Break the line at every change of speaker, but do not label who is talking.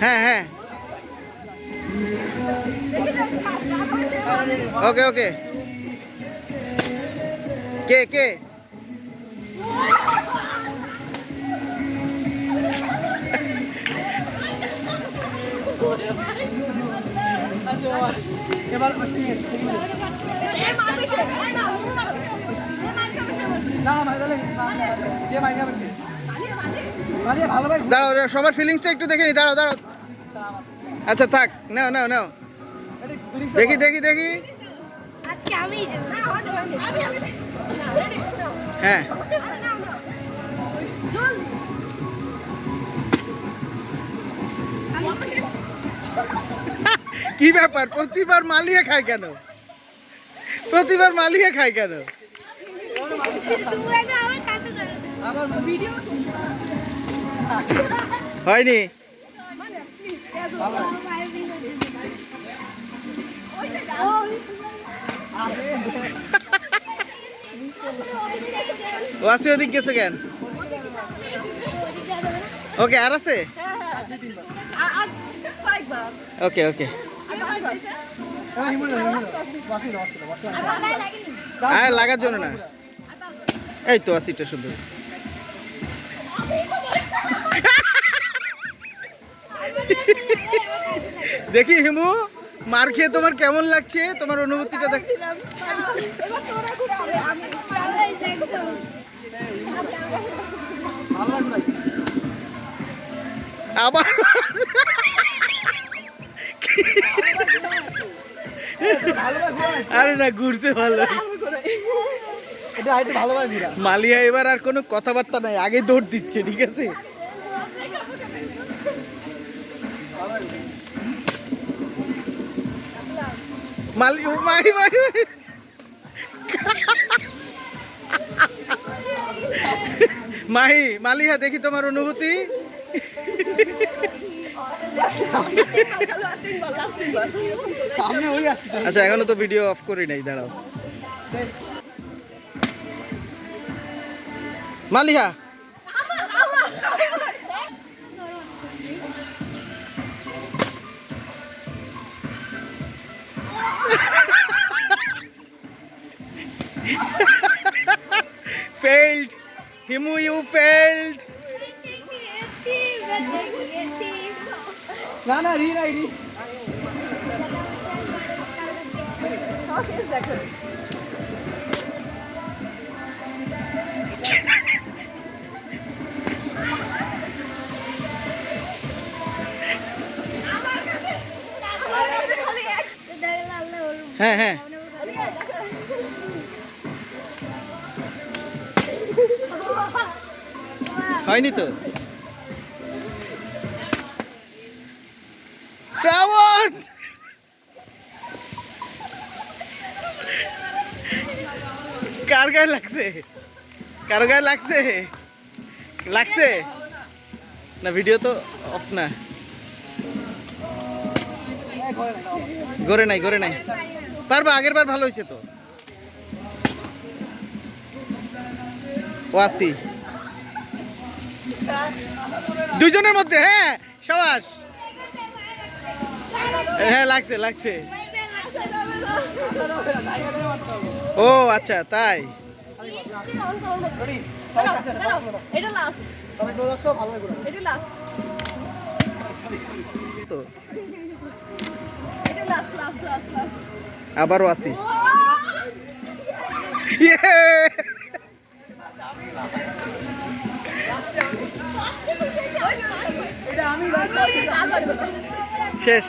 হ্যাঁ হ্যাঁ ওকে ওকে কে কে
এবার না ভাই তাহলে যে ভাই যাবে সে ভালো ভালো ভাই
দাঁড়াও সবার ফিলিংসটা একটু দেখে নি দাঁড়াও দাঁড়াও। আচ্ছা থাক নাও নাও নাও। দেখি দেখি দেখি।
আজকে আমি আমি আমি
হ্যাঁ। কি ব্যাপার? প্রতিবার মালিয়ে খায় কেন? প্রতিবার মালিয়ে খায় কেন? হয়নি? ওয়াসি ওদিক গেছে কেন? ওকে, আর আছে? ওকে ওকে। আর লাগার জন্য না। এই তো আসিটা শুধু দেখি হিমু মার খেয়ে তোমার কেমন লাগছে তোমার অনুভূতিটা দেখ? আবার? আরে না ঘুরছে ভালো
এটা একটু ভালো ভাই ঘুরা
মালিয়া এবার আর কোনো কথাবার্তা নাই আগে দৌড় দিচ্ছে ঠিক আছে মালি মাই মাই। মাহি মালিহা দেখি তোমার অনুভূতি। আচ্ছা এখনও তো ভিডিও অফ করি নাই দাঁড়াও Maliha failed himu you failed
না না রি নাই রি
হ্যাঁ হ্যাঁ হয়নি তো শ্রাবণ কার গায়ে লাগছে কার গায়ে লাগছে লাগছে না ভিডিও তো অফ না গড়ে নাই গড়ে নাই পারবা আগের বার ভালো হয়েছে তো। ওয়াসি। দুজনের মধ্যে হ্যাঁ সবাস। হ্যাঁ লাগছে লাগছে। ও আচ্ছা তাই। তো আবারও আসি শেষ।